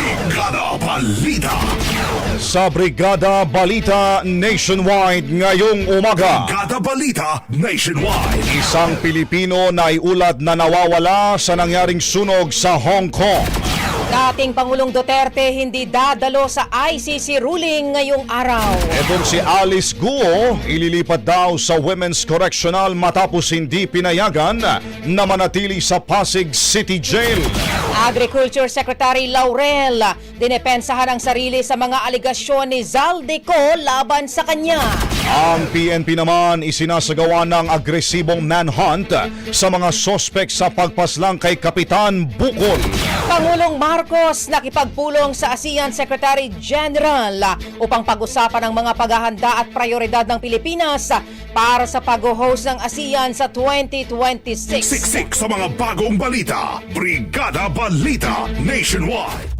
Brigada Balita. Sa Brigada Balita Nationwide ngayong umaga. Brigada Balita Nationwide. Isang Pilipino na iulad na nawawala sa nangyaring sunog sa Hong Kong. Dating Pangulong Duterte hindi dadalo sa ICC ruling ngayong araw. Etong si Alice Guo, ililipat daw sa Women's Correctional matapos hindi pinayagan na manatili sa Pasig City Jail. Agriculture Secretary Laurel, dinepensahan ang sarili sa mga aligasyon ni Zaldico laban sa kanya. Ang PNP naman isinasagawa ng agresibong manhunt sa mga sospek sa pagpaslang kay Kapitan Bukol. Pangulong Marcos nakipagpulong sa ASEAN Secretary General upang pag-usapan ang mga paghahanda at prioridad ng Pilipinas para sa pag-host ng ASEAN sa 2026. Siksik sa mga bagong balita. Brigada Balita Nationwide.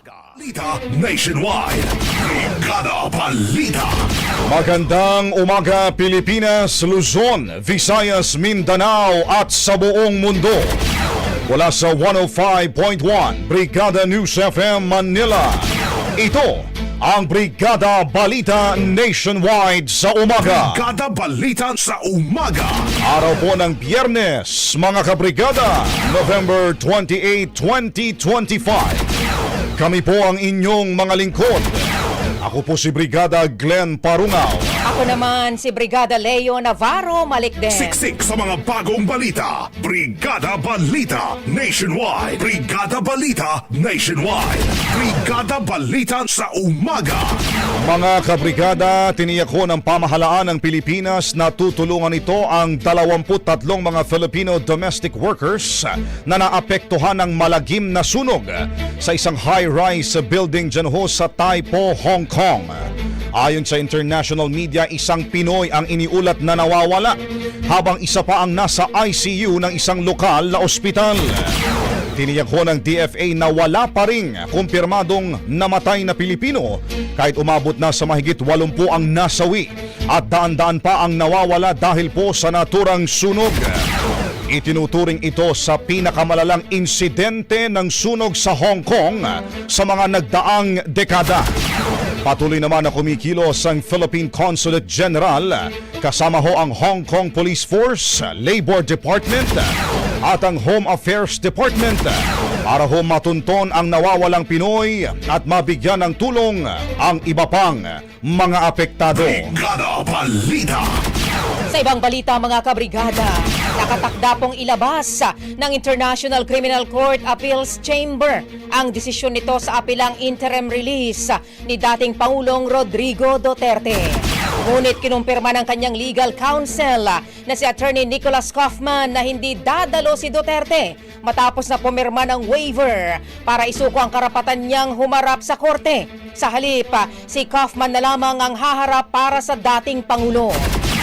Balita Nationwide. Brigada Balita. Magandang umaga Pilipinas, Luzon, Visayas, Mindanao at sa buong mundo. Mula sa 105.1 Brigada News FM Manila. Ito ang Brigada Balita Nationwide sa umaga. Brigada Balita sa umaga. Araw po ng Biyernes, mga kabrigada, November 28, 2025. Kami po ang inyong mga lingkod. Ako po si Brigada Glenn Parungaw. Ako naman si Brigada Leo Navarro Malikden. Siksik sa mga bagong balita. Brigada Balita Nationwide. Brigada Balita Nationwide. Brigada Balita sa umaga. Mga kabrigada, tiniyak ko ng pamahalaan ng Pilipinas na tutulungan ito ang 23 mga Filipino domestic workers na naapektuhan ng malagim na sunog sa isang high-rise building dyan ho sa Taipo, Hong Kong. Ayon sa international media, isang Pinoy ang iniulat na nawawala habang isa pa ang nasa ICU ng isang lokal na ospital. Tiniyak ho ng DFA na wala pa ring kumpirmadong namatay na Pilipino kahit umabot na sa mahigit 80 ang nasawi at daan-daan pa ang nawawala dahil po sa naturang sunog. Itinuturing ito sa pinakamalalang insidente ng sunog sa Hong Kong sa mga nagdaang dekada. Patuloy naman na kumikilos ang Philippine Consulate General kasama ho ang Hong Kong Police Force, Labor Department at ang Home Affairs Department para ho matunton ang nawawalang Pinoy at mabigyan ng tulong ang iba pang mga apektado. Brigada Balita. Sa ibang balita mga kabrigada, nakatakda pong ilabas ng International Criminal Court Appeals Chamber ang desisyon nito sa apilang interim release ni dating Pangulong Rodrigo Duterte. Ngunit kinumpirma ng kanyang legal counsel na si Attorney Nicholas Kaufman na hindi dadalo si Duterte matapos na pumirma ng waiver para isuko ang karapatan niyang humarap sa korte. Sa halip, si Kaufman na lamang ang haharap para sa dating Pangulo.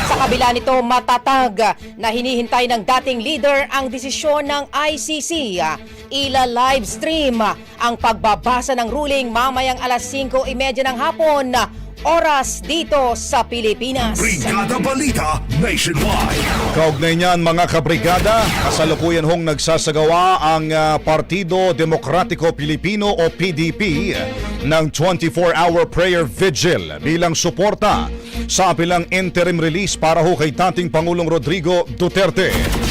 Sa kabila nito, matatag na hinihintay ng dating leader ang desisyon ng ICC. Ila live stream ang pagbabasa ng ruling mamayang alas 5.30 ng hapon, oras dito sa Pilipinas. Brigada Balita Nationwide. Kaugnay niyan mga kabrigada, kasalukuyan hong nagsasagawa ang ah, Partido Demokratiko Pilipino o PDP ng 24-hour prayer vigil bilang suporta sa apilang interim release para ho kay dating Pangulong Rodrigo Duterte.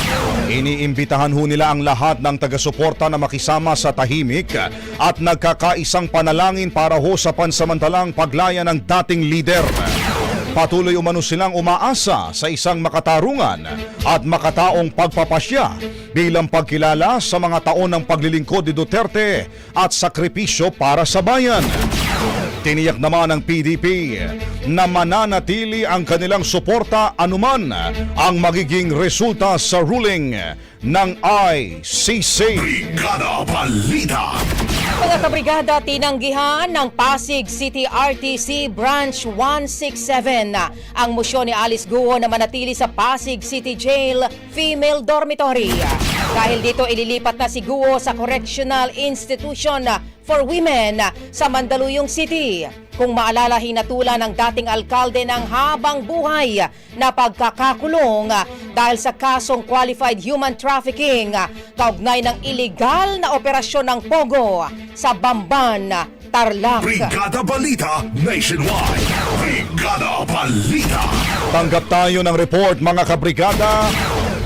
Iniimbitahan ho nila ang lahat ng taga-suporta na makisama sa tahimik at nagkakaisang panalangin para ho sa pansamantalang paglaya ng dating leader. Patuloy umano silang umaasa sa isang makatarungan at makataong pagpapasya bilang pagkilala sa mga taon ng paglilingkod ni Duterte at sakripisyo para sa bayan. Tiniyak naman ng PDP na mananatili ang kanilang suporta anuman ang magiging resulta sa ruling ng ICC. Brigada Balita. Mga kabrigada, tinanggihan ng Pasig City RTC Branch 167 ang motion ni Alice Guo na manatili sa Pasig City Jail Female Dormitory. Dahil dito ililipat na si Guo sa Correctional Institution for Women sa Mandaluyong City. Kung maalala, hinatulan ng dating alkalde ng habang buhay na pagkakakulong dahil sa kasong qualified human trafficking kaugnay ng illegal na operasyon ng Pogo sa Bamban, Tarlac. Brigada Balita Nationwide. Brigada Balita. Tanggap tayo ng report mga kabrigada.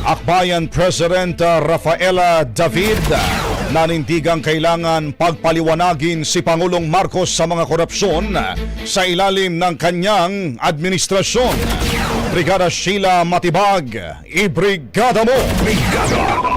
Akbayan President Rafaela David nanindigang kailangan pagpaliwanagin si Pangulong Marcos sa mga korupsyon sa ilalim ng kanyang administrasyon. Brigada Sheila Matibag, ibrigada mo! Brigada.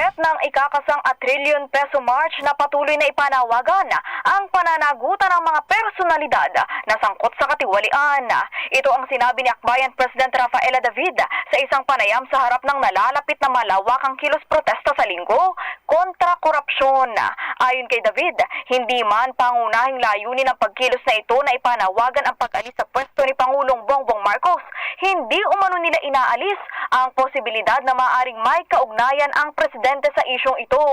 Target ng ikakasang at trillion peso march na patuloy na ipanawagan ang pananagutan ng mga personalidad na sangkot sa katiwalian. Ito ang sinabi ni Akbayan President Rafaela David sa isang panayam sa harap ng nalalapit na malawakang kilos protesta sa linggo kontra korupsyon. Ayon kay David, hindi man pangunahing layunin ng pagkilos na ito na ipanawagan ang pag-alis sa pwesto ni Pangulong Bongbong Marcos. Hindi umano nila inaalis ang posibilidad na maaring may kaugnayan ang presidente sa isyong ito.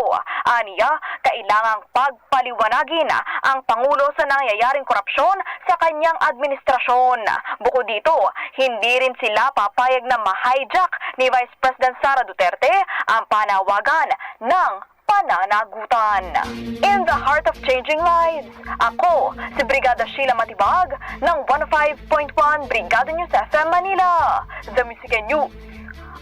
Aniya, kailangang pagpaliwanagin ang Pangulo sa nangyayaring korupsyon sa kanyang administrasyon. Bukod dito, hindi rin sila papayag na ma-hijack ni Vice President Sara Duterte ang panawagan ng pananagutan. In the heart of changing lives, ako si Brigada Sheila Matibag ng 105.1 Brigada News FM Manila, The Music News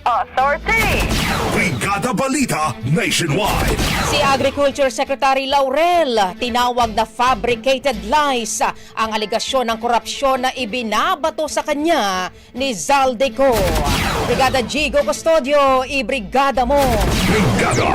Authority. Brigada Balita Nationwide. Si Agriculture Secretary Laurel tinawag na fabricated lies ang aligasyon ng korupsyon na ibinabato sa kanya ni Zaldeco. Brigada Gigo Custodio, ibrigada mo! Brigada.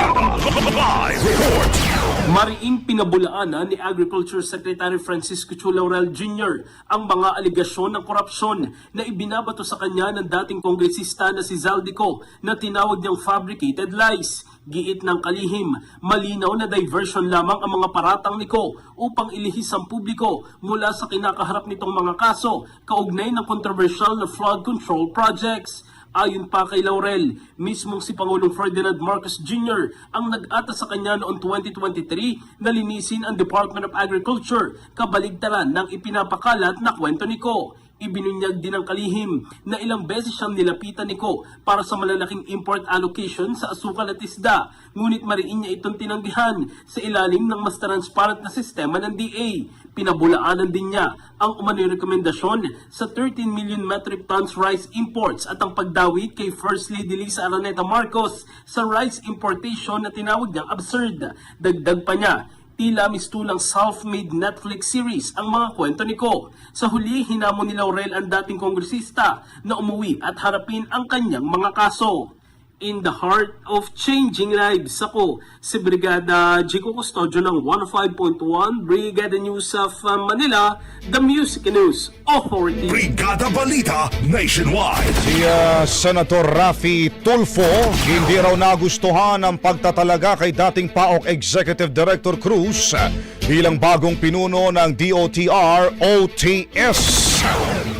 Live report. Mariing pinabulaanan ni Agriculture Secretary Francisco Chu Laurel Jr. ang mga aligasyon ng korupsyon na ibinabato sa kanya ng dating kongresista na si Zaldico na tinawag niyang fabricated lies. Giit ng kalihim, malinaw na diversion lamang ang mga paratang niko upang ilihis ang publiko mula sa kinakaharap nitong mga kaso kaugnay ng controversial na flood control projects. Ayon pa kay Laurel, mismong si Pangulong Ferdinand Marcos Jr. ang nag-ata sa kanya noong 2023 na linisin ang Department of Agriculture, kabaligtaran ng ipinapakalat na kwento ni Ko. Ibinunyag din ng kalihim na ilang beses siyang nilapitan ni Ko para sa malalaking import allocation sa asukal at isda, ngunit mariin niya itong tinanggihan sa ilalim ng mas transparent na sistema ng DA. Pinabulaanan din niya ang umano'y rekomendasyon sa 13 million metric tons rice imports at ang pagdawit kay First Lady Lisa Araneta Marcos sa rice importation na tinawag niyang absurd. Dagdag pa niya, tila mistulang self-made Netflix series ang mga kwento ni Ko. Sa huli, hinamon ni Laurel ang dating kongresista na umuwi at harapin ang kanyang mga kaso. In the heart of changing lives, ako si Brigada Jico Custodio ng 105.1 Brigada News of uh, Manila, the Music News Authority. Brigada Balita Nationwide. Si uh, Senator Rafi Tulfo hindi raw nagustuhan ang pagtatalaga kay dating PAOK Executive Director Cruz bilang bagong pinuno ng DOTR OTS.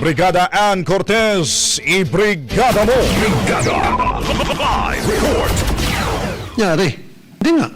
Brigada Ann Cortez, i-brigada mo! Brigada Live Report. Yari. Hindi nga.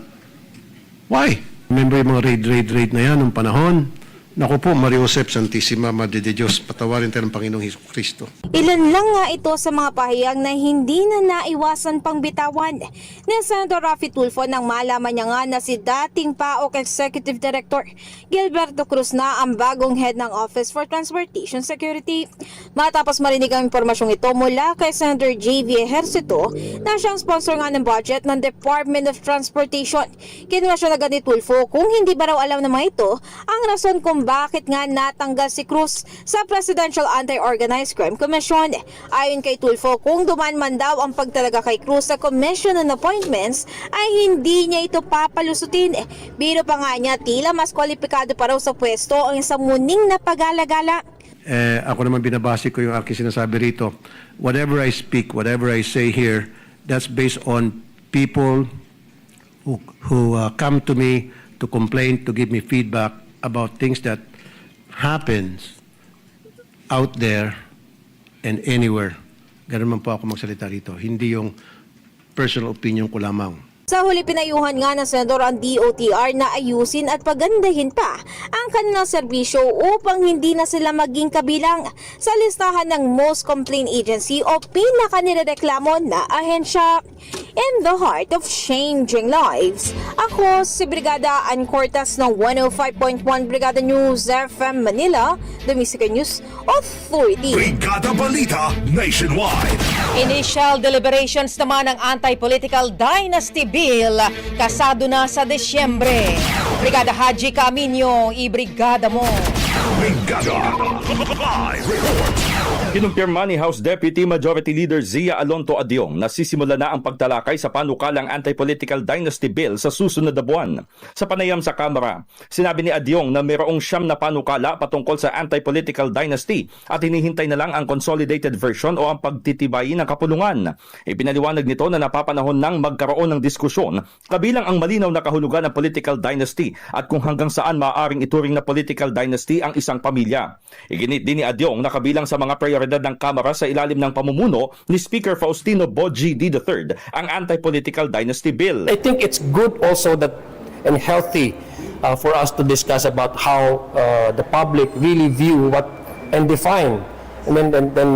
Why? Remember yung mga raid, raid, raid na yan nung panahon? Naku po, Mario Josep Santissima Madre de Diyos, patawarin tayo ng Panginoong Hesus Kristo. Ilan lang nga ito sa mga pahayag na hindi na naiwasan pang bitawan ni Senator Rafi Tulfo nang malaman niya nga na si dating PAOK Executive Director Gilberto Cruz na ang bagong head ng Office for Transportation Security. Matapos marinig ang impormasyong ito mula kay Senator J.V. Ejercito na siyang sponsor nga ng budget ng Department of Transportation. Kinwestiyon agad ni Tulfo kung hindi ba raw alam mga ito ang rason kung bakit nga natanggal si Cruz sa Presidential Anti-Organized Crime Commission. Ayon kay Tulfo, kung duman man daw ang pagtalaga kay Cruz sa Commission on Appointments ay hindi niya ito papalusutin. Biro pa nga niya, tila mas kwalipikado pa raw sa pwesto ang isang muning na pag-alagala. Eh, ako naman binabase ko yung aking sinasabi rito. Whatever I speak, whatever I say here, that's based on people who, who uh, come to me to complain, to give me feedback about things that happens out there and anywhere. Ganun man po ako magsalita rito. Hindi yung personal opinion ko lamang. Sa huli pinayuhan nga ng Senador ang DOTR na ayusin at pagandahin pa ang kanilang serbisyo upang hindi na sila maging kabilang sa listahan ng most complaint agency o pinaka nirereklamo na ahensya. In the heart of changing lives, ako si Brigada Ann Cortas ng 105.1 Brigada News FM Manila, the Music News Authority. Brigada Balita Nationwide. Initial deliberations naman ng Anti-Political Dynasty Bill kasado na sa Desyembre. Brigada Haji Camino, i-brigada mo. Brigada Live Report. Kinumpirma ni House Deputy Majority Leader Zia Alonto Adyong na sisimula na ang pagtalakay sa panukalang anti-political dynasty bill sa susunod na buwan. Sa panayam sa Kamara, sinabi ni Adyong na mayroong siyam na panukala patungkol sa anti-political dynasty at hinihintay na lang ang consolidated version o ang pagtitibayin ng kapulungan. Ipinaliwanag nito na napapanahon ng magkaroon ng diskusyon kabilang ang malinaw na kahulugan ng political dynasty at kung hanggang saan maaaring ituring na political dynasty ang isang pamilya. Iginit din ni Adyong na kabilang sa mga prioridad ng Kamara sa ilalim ng pamumuno ni Speaker Faustino D. III ang anti-political dynasty bill. I think it's good also that and healthy uh, for us to discuss about how uh, the public really view what and define. And then, then, then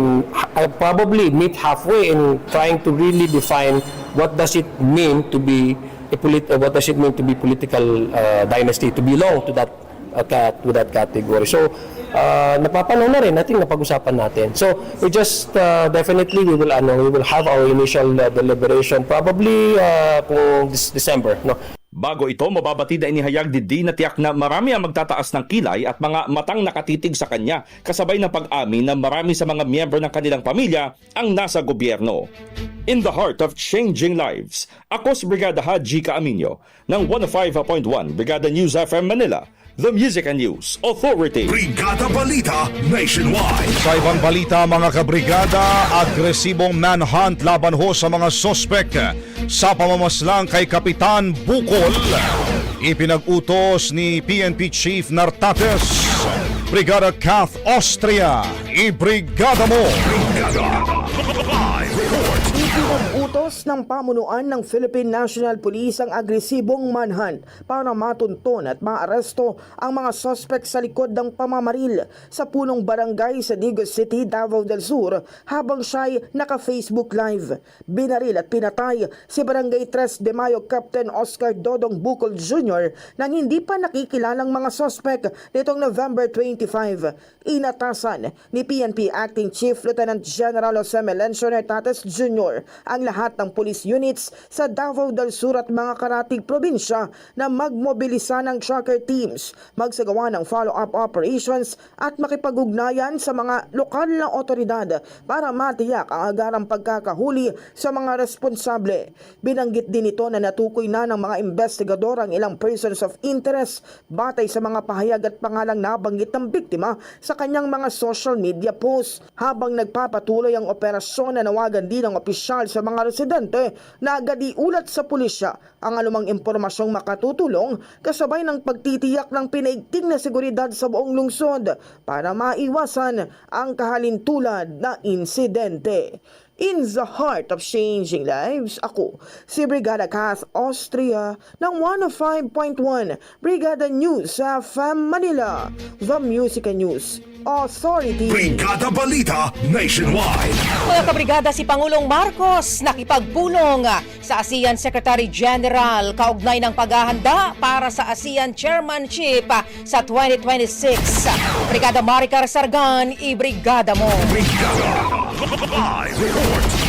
I probably meet halfway in trying to really define what does it mean to be a polit- uh, what does it mean to be political uh, dynasty to belong to that uh, to that category. So uh, napapanahon na rin natin napag-usapan natin. So we just uh, definitely we will ano we will have our initial uh, deliberation probably uh, kung this December no. Bago ito, mababatid na inihayag ni na tiyak na marami ang magtataas ng kilay at mga matang nakatitig sa kanya kasabay ng pag-amin na marami sa mga miyembro ng kanilang pamilya ang nasa gobyerno. In the heart of changing lives, ako si Brigada Haji Kaaminyo ng 105.1 Brigada News FM Manila, The Music and News Authority. Brigada Balita Nationwide. Sa ibang balita mga kabrigada, agresibong manhunt laban ho sa mga sospek sa pamamaslang kay Kapitan Bukol. Ipinag-utos ni PNP Chief Nartates. Brigada Kath Austria, i-brigada mo! Brigada. Inutos ng pamunuan ng Philippine National Police ang agresibong manhunt para matunton at maaresto ang mga suspect sa likod ng pamamaril sa punong barangay sa Digos City, Davao del Sur habang siya'y naka-Facebook Live. Binaril at pinatay si Barangay 3 de Mayo Captain Oscar Dodong Bukol Jr. nang hindi pa nakikilalang mga suspect nitong November 25. Inatasan ni PNP Acting Chief Lieutenant General Jose Melencio Hertates Jr. ang lahat ng police units sa Davao del Sur at mga karatig probinsya na magmobilisa ng tracker teams, magsagawa ng follow-up operations at makipag-ugnayan sa mga lokal na otoridad para matiyak ang agarang pagkakahuli sa mga responsable. Binanggit din ito na natukoy na ng mga investigador ang ilang persons of interest batay sa mga pahayag at pangalang nabanggit ng biktima sa kanyang mga social media posts. Habang nagpapatuloy ang operasyon na nawagan din ng opisyal sa mga residente na agad iulat sa pulisya ang anumang impormasyong makatutulong kasabay ng pagtitiyak ng pinaigting na seguridad sa buong lungsod para maiwasan ang kahalintulad na insidente. In the heart of changing lives, ako, si Brigada Kath Austria ng 105.1 Brigada News sa FM Manila, The Music News Authority. Brigada Balita Nationwide. Mga kabrigada si Pangulong Marcos nakipagpulong sa ASEAN Secretary General kaugnay ng paghahanda para sa ASEAN Chairmanship sa 2026. Brigada Maricar Sargan, i-brigada mo. Brigada. Live report.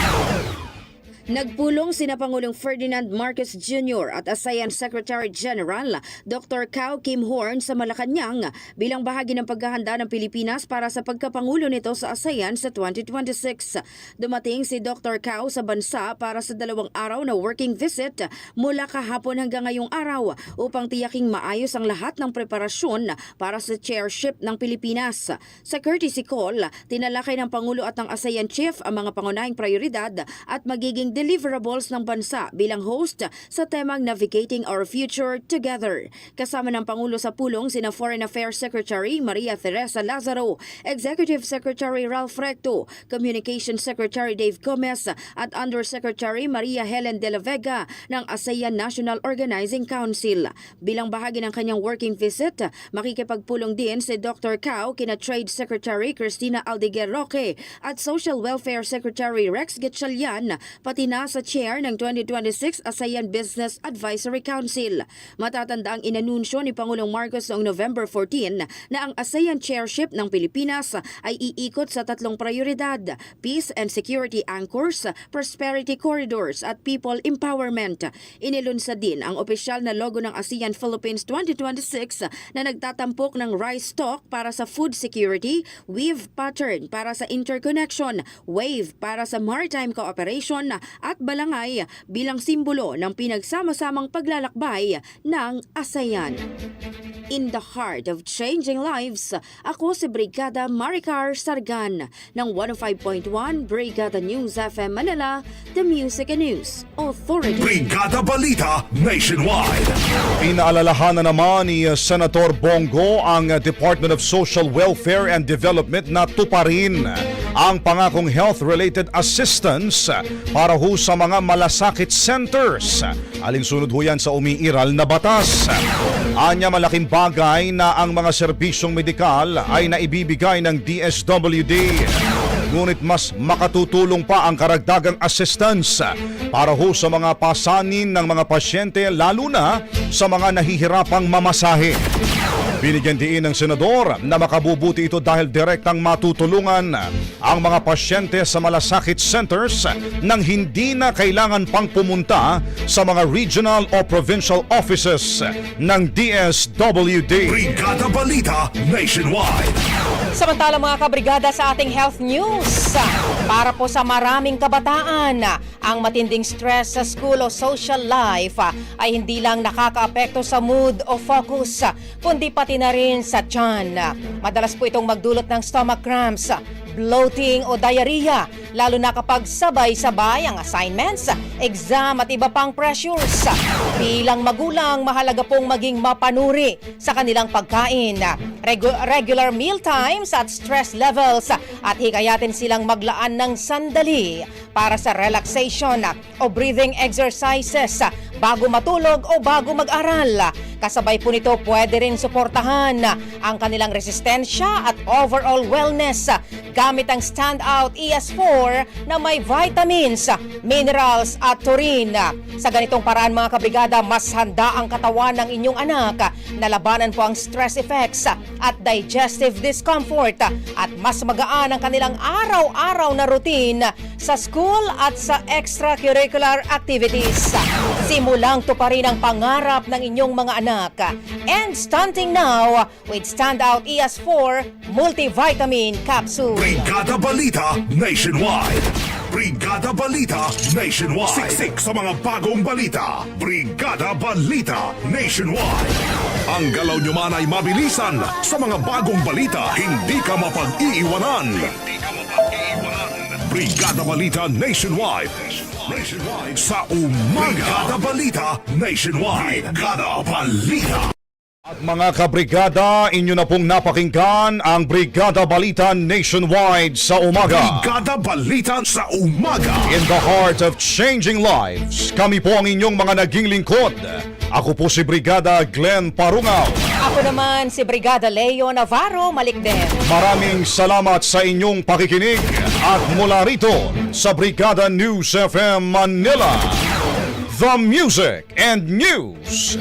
Nagpulong sina Pangulong Ferdinand Marcos Jr. at ASEAN Secretary General Dr. Cao Kim Horn sa Malacanang bilang bahagi ng paghahanda ng Pilipinas para sa pagkapangulo nito sa ASEAN sa 2026. Dumating si Dr. Cao sa bansa para sa dalawang araw na working visit mula kahapon hanggang ngayong araw upang tiyaking maayos ang lahat ng preparasyon para sa chairship ng Pilipinas. Sa courtesy call, tinalakay ng Pangulo at ng ASEAN Chief ang mga pangunahing prioridad at magiging deliverables ng bansa bilang host sa temang Navigating Our Future Together. Kasama ng Pangulo sa pulong sina Foreign Affairs Secretary Maria Teresa Lazaro, Executive Secretary Ralph Recto, Communication Secretary Dave Gomez at Undersecretary Maria Helen de la Vega ng ASEAN National Organizing Council. Bilang bahagi ng kanyang working visit, makikipagpulong din si Dr. Cao kina Trade Secretary Cristina Aldeguer Roque at Social Welfare Secretary Rex Gatchalian pati na sa chair ng 2026 ASEAN Business Advisory Council. Matatanda ang inanunsyo ni Pangulong Marcos noong November 14 na ang ASEAN chairship ng Pilipinas ay iikot sa tatlong prioridad, peace and security anchors, prosperity corridors at people empowerment. Inilunsad din ang opisyal na logo ng ASEAN Philippines 2026 na nagtatampok ng rice stock para sa food security, weave pattern para sa interconnection, wave para sa maritime cooperation at balangay bilang simbolo ng pinagsama-samang paglalakbay ng ASEAN. In the heart of changing lives, ako si Brigada Maricar Sargan ng 105.1 Brigada News FM Manila, The Music and News Authority. Brigada Balita Nationwide. Inaalalahanan naman ni Senator Bongo ang Department of Social Welfare and Development na tuparin ang pangakong health-related assistance para ho sa mga malasakit centers. Alinsunod ho yan sa umiiral na batas. Anya malaking bagay na ang mga serbisyong medikal ay naibibigay ng DSWD. Ngunit mas makatutulong pa ang karagdagang assistance para ho sa mga pasanin ng mga pasyente lalo na sa mga nahihirapang mamasahe. Binigyan diin ng senador na makabubuti ito dahil direktang matutulungan ang mga pasyente sa malasakit centers nang hindi na kailangan pang pumunta sa mga regional o provincial offices ng DSWD. Brigada Balita Nationwide. Samantala mga kabrigada sa ating health news, para po sa maraming kabataan, ang matinding stress sa school o social life ay hindi lang nakakaapekto sa mood o focus, kundi pati na rin sa tiyan. Madalas po itong magdulot ng stomach cramps, bloating o diarrhea, lalo na kapag sabay-sabay ang assignments, exam at iba pang pressures. Bilang magulang, mahalaga pong maging mapanuri sa kanilang pagkain, regu- regular meal times at stress levels at hikayatin silang maglaan ng sandali para sa relaxation o breathing exercises bago matulog o bago mag-aral. Kasabay po nito pwede rin suportahan ang kanilang resistensya at overall wellness gamit ang Standout ES4 na may vitamins, minerals at taurine. Sa ganitong paraan mga kabrigada, mas handa ang katawan ng inyong anak na labanan po ang stress effects at digestive discomfort at mas magaan ang kanilang araw-araw na routine sa school at sa extracurricular activities. Simulang tuparin ang pangarap ng inyong mga anak. And stunting now with Standout ES4 Multivitamin Capsule. Brigada Balita Nationwide. Brigada Balita Nationwide. Siksik sa mga bagong balita. Brigada Balita Nationwide. Ang galaw nyo man ay mabilisan sa mga bagong balita. Hindi ka mapag-iiwanan. Hindi ka mapag-iiwanan. Brigada Balita Nationwide. Nationwide sa umaga. Brigada Balita Nationwide. Brigada Balita. At mga kabrigada, inyo na pong napakinggan ang Brigada Balita Nationwide sa umaga. Brigada Balita sa umaga. In the heart of changing lives, kami po ang inyong mga naging lingkod. Ako po si Brigada Glenn Parungaw. Ako naman si Brigada Leo Navarro Malikden. Maraming salamat sa inyong pakikinig at mula rito sa Brigada News FM Manila, The Music and News